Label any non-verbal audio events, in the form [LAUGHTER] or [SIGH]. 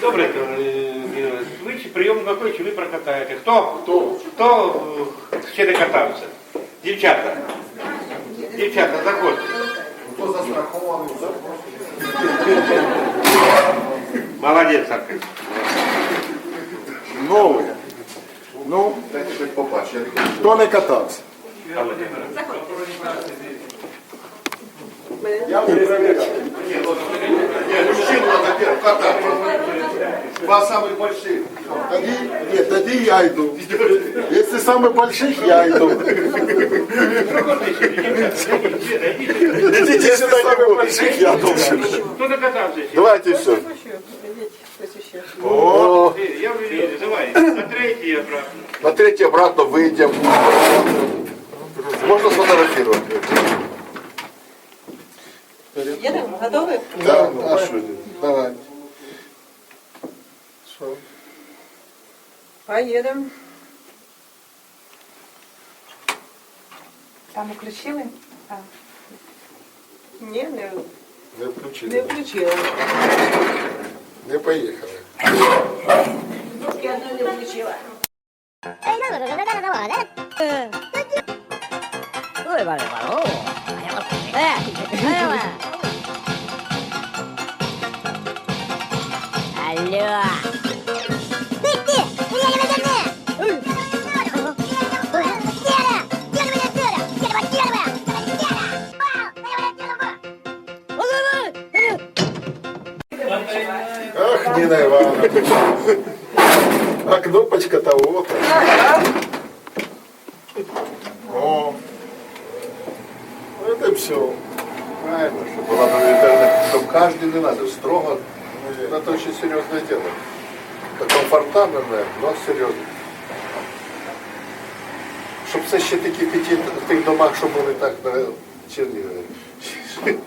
Добре, е, ви чи прийом какой, чи ви прокатаєте? Хто? Хто? Хто е, ще не катався? Дівчата. Дівчата, заходьте. Хто застрахований? Молодець, Аркадій. Новий. Ну, Дайте хоч побачити. я не хочу. хто не катався? Я не перевіряв. Не, мужчин надо первым катать. Два самых больших. Тоді, ні, тоді я йду. Якщо саме больших, я йду. Якщо саме больших, я должен. Хто не катався ще? Давайте все. О, Е, Я вже вірю, давай. На третій обратно. На третий обратно выйдем. Можно сфотографировать? Едем? Готовы? да, а що? Давай. Що? Поедем. Там включили? А. Не, не, Не не включили. включила. Не поїхали. Я одну не включила. Алло. Ах, Нина Ивановна. А кнопочка-то вот. О. Это все. Правильно, чтобы была гуманитарная, чтобы каждый не надо, строго. Это очень серьезное дело. Это комфортабельно, но серйозно. Щоб це ще такі п'яті в тих домах, що були так на Чернігові. [LAUGHS]